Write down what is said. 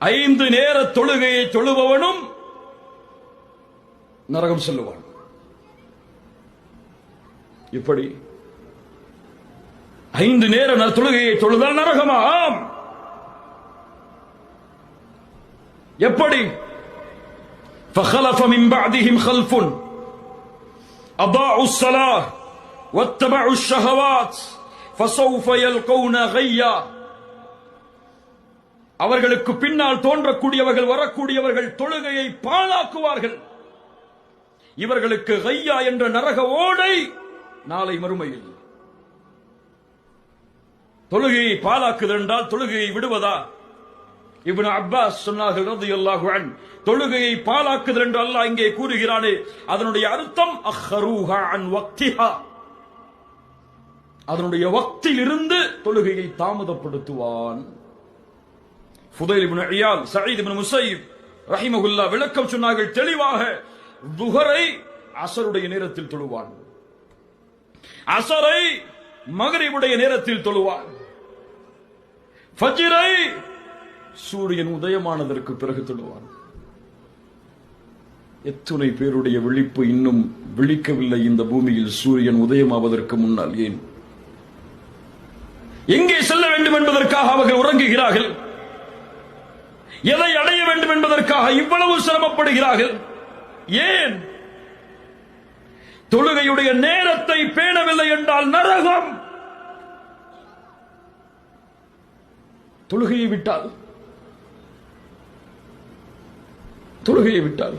ஐந்து நேர தொழுகையை தொழுபவனும் நரகம் செல்லுவான் இப்படி ஐந்து நேர ந- தொழுகையை தொழுதால் நரகமா ஆம் எப்படி فخلف من بعدهم خلف أضاعوا الصلاة واتبعوا الشهوات فسوف يلقون غيا அவர்களுக்கு பின்னால் தோன்றக்கூடியவர்கள் வரக்கூடியவர்கள் தொழுகையை பாழாக்குவார்கள். இவர்களுக்கு கையா என்ற நரக ஓடை நாளை மறுமையில். தொழுகையை பாழாக்குதல் என்றால் தொழுகையை விடுவதா? இவன் அப்பாஸ் சொன்னார்கள் தொழுகையை பாழாக்குதல் என்று அல்லாஹ் இங்கே கூறுகிறானே அதனுடைய அர்த்தம் அஹ்ரூஹா அன் வக்திஹா. அதனுடைய வக்தியிலிருந்து இருந்து தொழுகையை தாமதப்படுத்துவான். ஃபுதைல் இப்னு இயால் சயீத் இப்னு முஸைப் விளக்கம் சொன்னார்கள் தெளிவாக துஹரை அசருடைய நேரத்தில் தொழுவான். அசரை மகரிவுடைய நேரத்தில் தொழுவான். ஃபஜ்ரை சூரியன் உதயமானதற்கு பிறகு தொழுவான். எத்துணை பேருடைய விழிப்பு இன்னும் விழிக்கவில்லை இந்த பூமியில் சூரியன் உதயமாவதற்கு முன்னால் ஏன்? எங்கே செல்ல வேண்டும் என்பதற்காக அவர்கள் உறங்குகிறார்கள். எதை அடைய வேண்டும் என்பதற்காக இவ்வளவு சிரமப்படுகிறார்கள்? ஏன்? தொழுகையுடைய நேரத்தை பேணவில்லை என்றால் நரகம்! தொழுகையை விட்டால்? தொழுகையை விட்டால்?